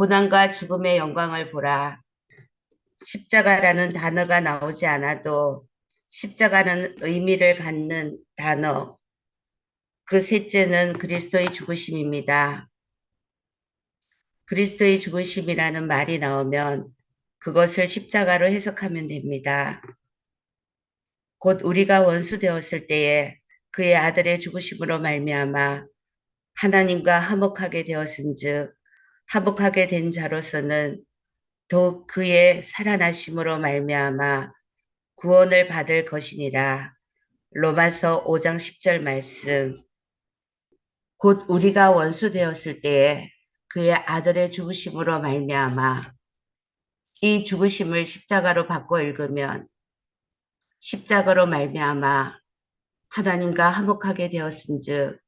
고난과 죽음의 영광을 보라. 십자가라는 단어가 나오지 않아도 십자가는 의미를 갖는 단어. 그 셋째는 그리스도의 죽으심입니다. 그리스도의 죽으심이라는 말이 나오면 그것을 십자가로 해석하면 됩니다. 곧 우리가 원수 되었을 때에 그의 아들의 죽으심으로 말미암아 하나님과 화목하게 되었은즉 화목하게 된 자로서는 더욱 그의 살아나심으로 말미암아 구원을 받을 것이니라. 로마서 5장 10절 말씀. 곧 우리가 원수 되었을 때에 그의 아들의 죽으심으로 말미암아 이 죽으심을 십자가로 바꿔 읽으면 십자가로 말미암아 하나님과 화목하게 되었은즉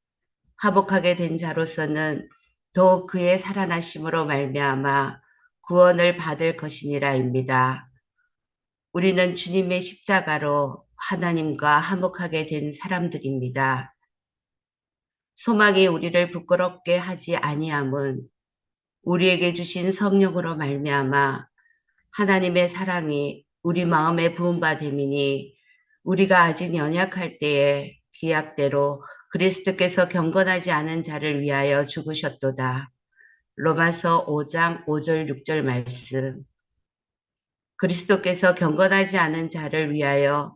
화목하게 된 자로서는 더욱 그의 살아나심으로 말미암아 구원을 받을 것이니라입니다. 우리는 주님의 십자가로 하나님과 화목하게 된 사람들입니다. 소망이 우리를 부끄럽게 하지 아니함은 우리에게 주신 성령으로 말미암아 하나님의 사랑이 우리 마음에 부은바 됨이니 우리가 아직 연약할 때에 기약대로 그리스도께서 경건하지 않은 자를 위하여 죽으셨도다. 로마서 5장 5절 6절 말씀. 그리스도께서 경건하지 않은 자를 위하여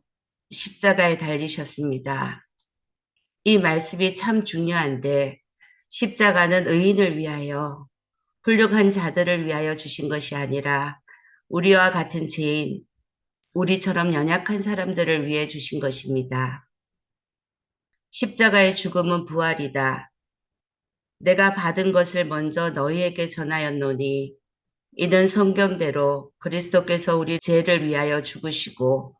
십자가에 달리셨습니다. 이 말씀이 참 중요한데 십자가는 의인을 위하여 훌륭한 자들을 위하여 주신 것이 아니라 우리와 같은 죄인, 우리처럼 연약한 사람들을 위해 주신 것입니다. 십자가의 죽음은 부활이다. 내가 받은 것을 먼저 너희에게 전하였노니 이는 성경대로 그리스도께서 우리 죄를 위하여 죽으시고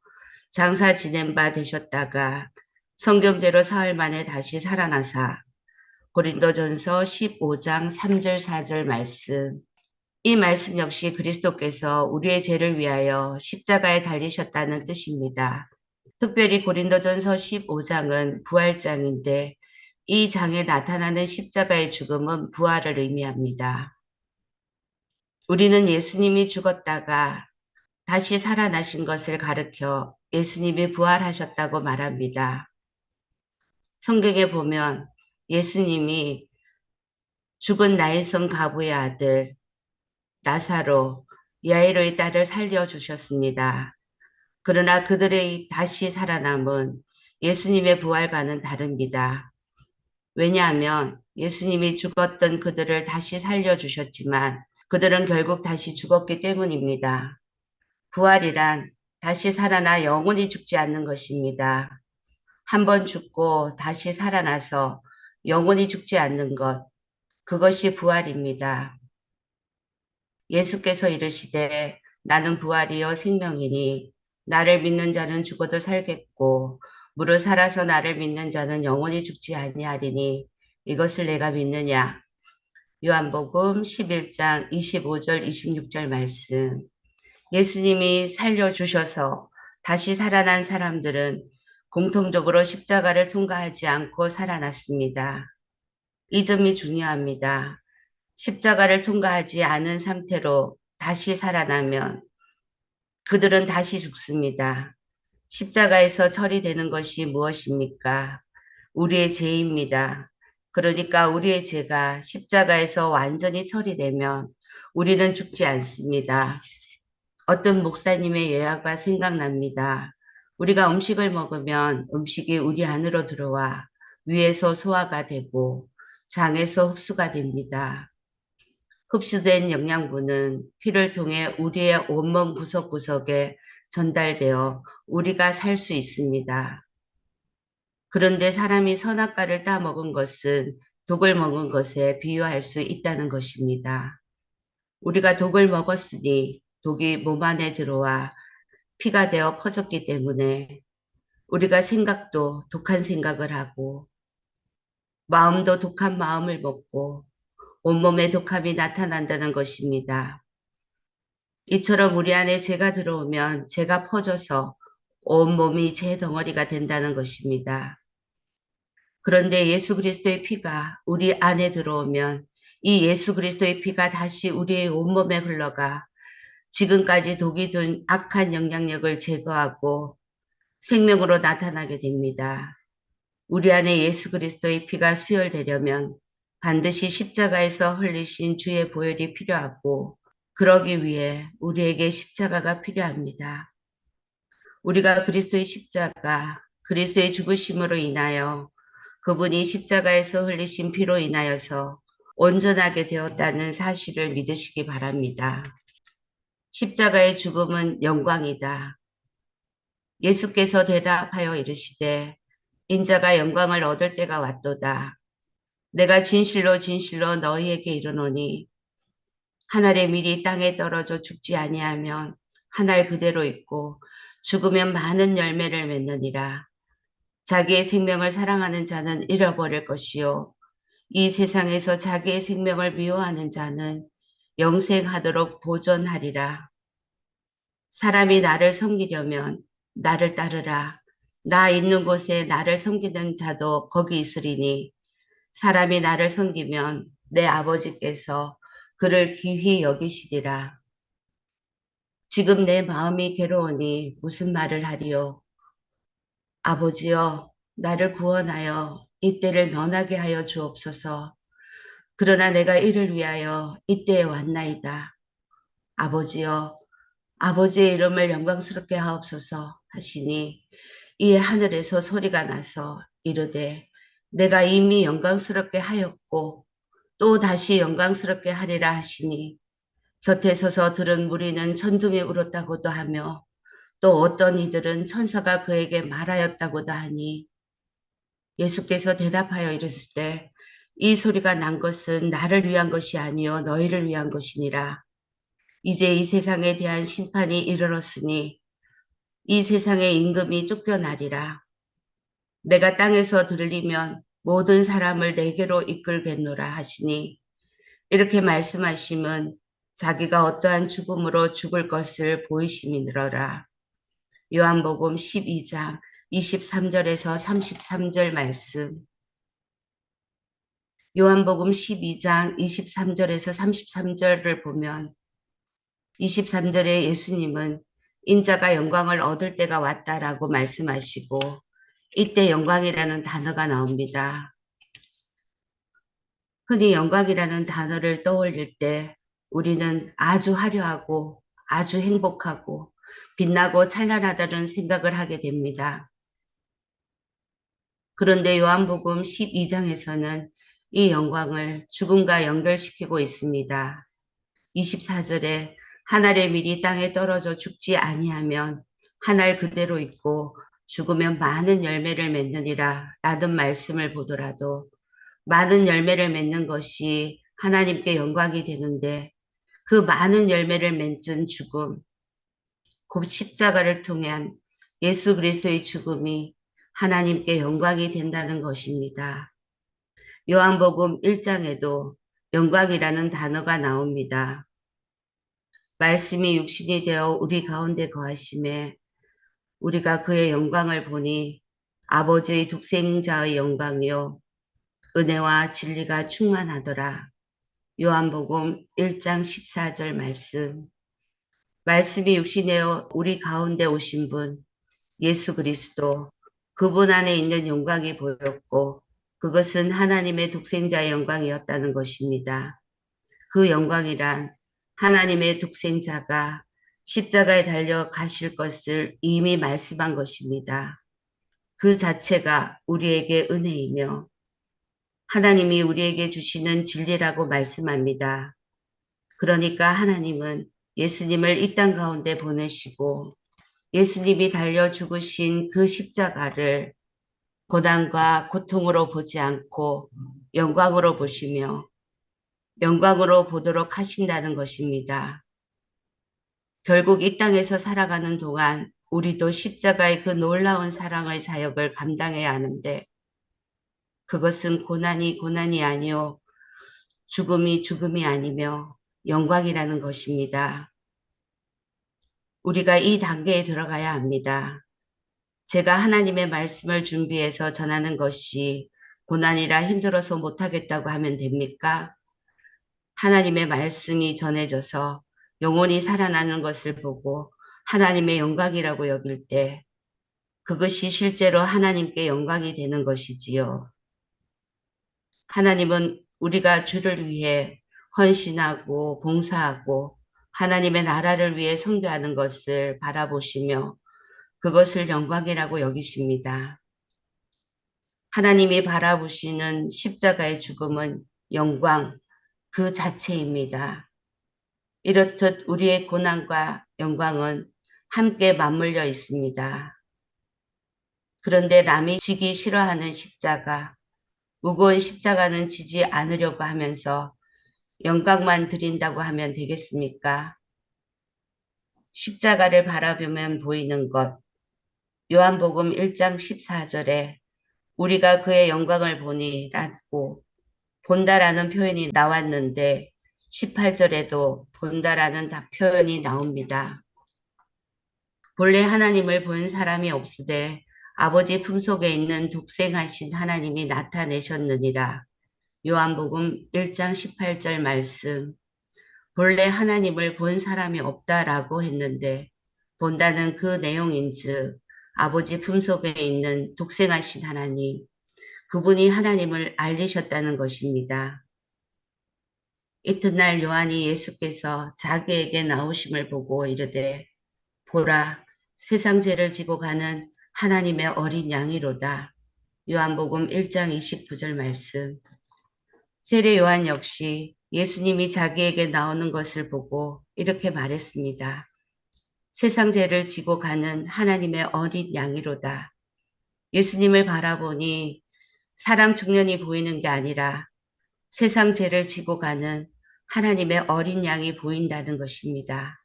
장사 지낸 바 되셨다가 성경대로 사흘 만에 다시 살아나사 고린도전서 15장 3절 4절 말씀 이 말씀 역시 그리스도께서 우리의 죄를 위하여 십자가에 달리셨다는 뜻입니다. 특별히 고린도전서 15장은 부활장인데 이 장에 나타나는 십자가의 죽음은 부활을 의미합니다. 우리는 예수님이 죽었다가 다시 살아나신 것을 가르켜 예수님이 부활하셨다고 말합니다. 성경에 보면 예수님이 죽은 나일성 가부의 아들 나사로 야이로의 딸을 살려주셨습니다. 그러나 그들의 다시 살아남은 예수님의 부활과는 다릅니다. 왜냐하면 예수님이 죽었던 그들을 다시 살려주셨지만 그들은 결국 다시 죽었기 때문입니다. 부활이란 다시 살아나 영원히 죽지 않는 것입니다. 한 번 죽고 다시 살아나서 영원히 죽지 않는 것, 그것이 부활입니다. 예수께서 이르시되 나는 부활이요 생명이니 나를 믿는 자는 죽어도 살겠고 무릇 살아서 나를 믿는 자는 영원히 죽지 아니하리니 이것을 내가 믿느냐 요한복음 11장 25절 26절 말씀 예수님이 살려주셔서 다시 살아난 사람들은 공통적으로 십자가를 통과하지 않고 살아났습니다. 이 점이 중요합니다. 십자가를 통과하지 않은 상태로 다시 살아나면 그들은 다시 죽습니다. 십자가에서 처리되는 것이 무엇입니까? 우리의 죄입니다. 그러니까 우리의 죄가 십자가에서 완전히 처리되면 우리는 죽지 않습니다. 어떤 목사님의 예화가 생각납니다. 우리가 음식을 먹으면 음식이 우리 안으로 들어와 위에서 소화가 되고 장에서 흡수가 됩니다. 흡수된 영양분은 피를 통해 우리의 온몸 구석구석에 전달되어 우리가 살 수 있습니다. 그런데 사람이 선악과를 따먹은 것은 독을 먹은 것에 비유할 수 있다는 것입니다. 우리가 독을 먹었으니 독이 몸 안에 들어와 피가 되어 퍼졌기 때문에 우리가 생각도 독한 생각을 하고 마음도 독한 마음을 먹고 온몸에 독함이 나타난다는 것입니다. 이처럼 우리 안에 죄가 들어오면 죄가 퍼져서 온몸이 죄 덩어리가 된다는 것입니다. 그런데 예수 그리스도의 피가 우리 안에 들어오면 이 예수 그리스도의 피가 다시 우리의 온몸에 흘러가 지금까지 독이 둔 악한 영향력을 제거하고 생명으로 나타나게 됩니다. 우리 안에 예수 그리스도의 피가 수혈되려면 반드시 십자가에서 흘리신 주의 보혈이 필요하고 그러기 위해 우리에게 십자가가 필요합니다. 우리가 그리스도의 십자가, 그리스도의 죽으심으로 인하여 그분이 십자가에서 흘리신 피로 인하여서 온전하게 되었다는 사실을 믿으시기 바랍니다. 십자가의 죽음은 영광이다. 예수께서 대답하여 이르시되 인자가 영광을 얻을 때가 왔도다. 내가 진실로 진실로 너희에게 이르노니 하늘의 밀이 땅에 떨어져 죽지 아니하면 하늘 그대로 있고 죽으면 많은 열매를 맺느니라. 자기의 생명을 사랑하는 자는 잃어버릴 것이요. 이 세상에서 자기의 생명을 미워하는 자는 영생하도록 보존하리라. 사람이 나를 섬기려면 나를 따르라. 나 있는 곳에 나를 섬기는 자도 거기 있으리니 사람이 나를 섬기면 내 아버지께서 그를 귀히 여기시리라. 지금 내 마음이 괴로우니 무슨 말을 하리요? 아버지여, 나를 구원하여 이때를 면하게 하여 주옵소서. 그러나 내가 이를 위하여 이때에 왔나이다. 아버지여, 아버지의 이름을 영광스럽게 하옵소서 하시니 이에 하늘에서 소리가 나서 이르되 내가 이미 영광스럽게 하였고 또 다시 영광스럽게 하리라 하시니 곁에 서서 들은 무리는 천둥에 울었다고도 하며 또 어떤 이들은 천사가 그에게 말하였다고도 하니 예수께서 대답하여 이르실 때이 소리가 난 것은 나를 위한 것이 아니요 너희를 위한 것이니라. 이제 이 세상에 대한 심판이 이르렀으니 이 세상의 임금이 쫓겨나리라. 내가 땅에서 들리면 모든 사람을 내게로 이끌겠노라 하시니 이렇게 말씀하심은 자기가 어떠한 죽음으로 죽을 것을 보이심이니라. 요한복음 12장 23절에서 33절 말씀 요한복음 12장 23절에서 33절을 보면 23절에 예수님은 인자가 영광을 얻을 때가 왔다라고 말씀하시고 이때 영광이라는 단어가 나옵니다. 흔히 영광이라는 단어를 떠올릴 때 우리는 아주 화려하고 아주 행복하고 빛나고 찬란하다는 생각을 하게 됩니다. 그런데 요한복음 12장에서는 이 영광을 죽음과 연결시키고 있습니다. 24절에 하늘의 밀이 땅에 떨어져 죽지 아니하면 하늘 그대로 있고 죽으면 많은 열매를 맺느니라 라는 말씀을 보더라도 많은 열매를 맺는 것이 하나님께 영광이 되는데 그 많은 열매를 맺은 죽음, 곧 십자가를 통한 예수 그리스도의 죽음이 하나님께 영광이 된다는 것입니다. 요한복음 1장에도 영광이라는 단어가 나옵니다. 말씀이 육신이 되어 우리 가운데 거하심에 우리가 그의 영광을 보니 아버지의 독생자의 영광이요 은혜와 진리가 충만하더라. 요한복음 1장 14절 말씀 말씀이 육신에어 우리 가운데 오신 분 예수 그리스도 그분 안에 있는 영광이 보였고 그것은 하나님의 독생자의 영광이었다는 것입니다. 그 영광이란 하나님의 독생자가 십자가에 달려 가실 것을 이미 말씀한 것입니다. 그 자체가 우리에게 은혜이며 하나님이 우리에게 주시는 진리라고 말씀합니다. 그러니까 하나님은 예수님을 이 땅 가운데 보내시고 예수님이 달려 죽으신 그 십자가를 고난과 고통으로 보지 않고 영광으로 보시며 영광으로 보도록 하신다는 것입니다. 결국 이 땅에서 살아가는 동안 우리도 십자가의 그 놀라운 사랑의 사역을 감당해야 하는데 그것은 고난이 고난이 아니요 죽음이 죽음이 아니며 영광이라는 것입니다. 우리가 이 단계에 들어가야 합니다. 제가 하나님의 말씀을 준비해서 전하는 것이 고난이라 힘들어서 못하겠다고 하면 됩니까? 하나님의 말씀이 전해져서 영혼이 살아나는 것을 보고 하나님의 영광이라고 여길 때 그것이 실제로 하나님께 영광이 되는 것이지요. 하나님은 우리가 주를 위해 헌신하고 봉사하고 하나님의 나라를 위해 선교하는 것을 바라보시며 그것을 영광이라고 여기십니다. 하나님이 바라보시는 십자가의 죽음은 영광 그 자체입니다. 이렇듯 우리의 고난과 영광은 함께 맞물려 있습니다. 그런데 남이 지기 싫어하는 십자가, 무거운 십자가는 지지 않으려고 하면서 영광만 드린다고 하면 되겠습니까? 십자가를 바라보면 보이는 것. 요한복음 1장 14절에 우리가 그의 영광을 보니 라고 본다라는 표현이 나왔는데 18절에도 본다라는 표현이 나옵니다. 본래 하나님을 본 사람이 없으되 아버지 품속에 있는 독생하신 하나님이 나타내셨느니라. 요한복음 1장 18절 말씀. 본래 하나님을 본 사람이 없다라고 했는데 본다는 그 내용인즉 아버지 품속에 있는 독생하신 하나님, 그분이 하나님을 알리셨다는 것입니다. 이튿날 요한이 예수께서 자기에게 나오심을 보고 이르되 보라 세상 죄를 지고 가는 하나님의 어린 양이로다. 요한복음 1장 29절 말씀. 세례 요한 역시 예수님이 자기에게 나오는 것을 보고 이렇게 말했습니다. 세상 죄를 지고 가는 하나님의 어린 양이로다. 예수님을 바라보니 사람 중년이 보이는 게 아니라 세상 죄를 지고 가는 하나님의 어린 양이 보인다는 것입니다.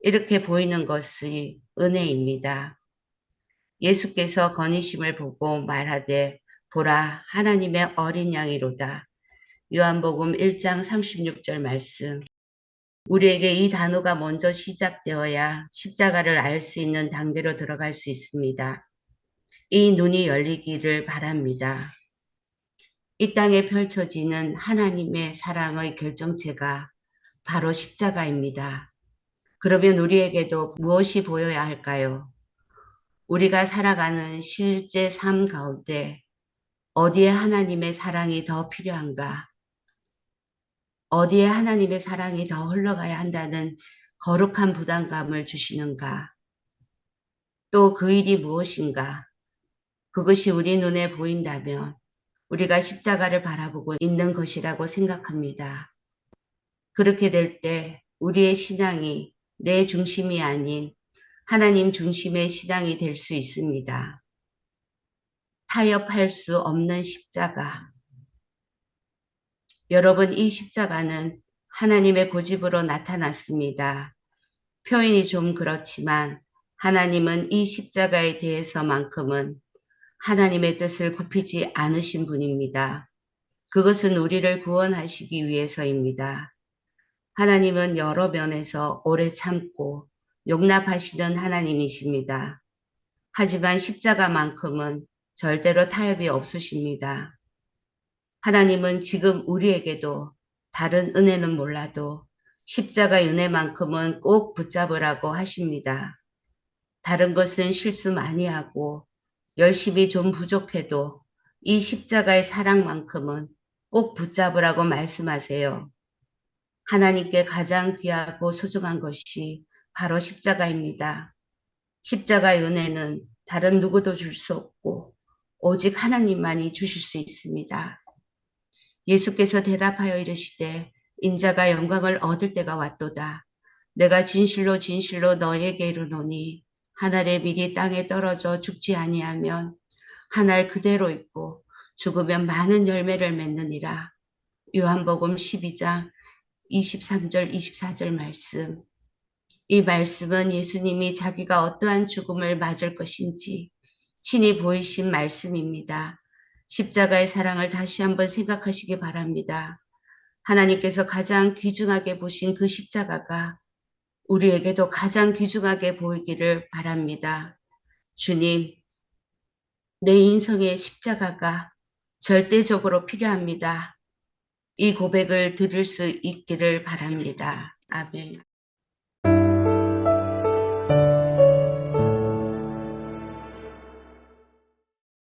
이렇게 보이는 것이 은혜입니다. 예수께서 건의심을 보고 말하되 보라 하나님의 어린 양이로다. 요한복음 1장 36절 말씀. 우리에게 이 단어가 먼저 시작되어야 십자가를 알 수 있는 단계로 들어갈 수 있습니다. 이 눈이 열리기를 바랍니다. 이 땅에 펼쳐지는 하나님의 사랑의 결정체가 바로 십자가입니다. 그러면 우리에게도 무엇이 보여야 할까요? 우리가 살아가는 실제 삶 가운데 어디에 하나님의 사랑이 더 필요한가? 어디에 하나님의 사랑이 더 흘러가야 한다는 거룩한 부담감을 주시는가? 또 그 일이 무엇인가? 그것이 우리 눈에 보인다면 우리가 십자가를 바라보고 있는 것이라고 생각합니다. 그렇게 될 때 우리의 신앙이 내 중심이 아닌 하나님 중심의 신앙이 될 수 있습니다. 타협할 수 없는 십자가. 여러분, 이 십자가는 하나님의 고집으로 나타났습니다. 표현이 좀 그렇지만 하나님은 이 십자가에 대해서만큼은 하나님의 뜻을 굽히지 않으신 분입니다. 그것은 우리를 구원하시기 위해서입니다. 하나님은 여러 면에서 오래 참고 용납하시는 하나님이십니다. 하지만 십자가만큼은 절대로 타협이 없으십니다. 하나님은 지금 우리에게도 다른 은혜는 몰라도 십자가 은혜만큼은 꼭 붙잡으라고 하십니다. 다른 것은 실수 많이 하고 열심히 좀 부족해도 이 십자가의 사랑만큼은 꼭 붙잡으라고 말씀하세요. 하나님께 가장 귀하고 소중한 것이 바로 십자가입니다. 십자가의 은혜는 다른 누구도 줄 수 없고 오직 하나님만이 주실 수 있습니다. 예수께서 대답하여 이르시되 인자가 영광을 얻을 때가 왔도다. 내가 진실로 진실로 너에게 이르노니 하늘에 미리 땅에 떨어져 죽지 아니하면 하늘 그대로 있고 죽으면 많은 열매를 맺느니라. 요한복음 12장 23절 24절 말씀. 이 말씀은 예수님이 자기가 어떠한 죽음을 맞을 것인지 친히 보이신 말씀입니다. 십자가의 사랑을 다시 한번 생각하시기 바랍니다. 하나님께서 가장 귀중하게 보신 그 십자가가 우리에게도 가장 귀중하게 보이기를 바랍니다. 주님, 내 인생의 십자가가 절대적으로 필요합니다. 이 고백을 들을 수 있기를 바랍니다. 아멘.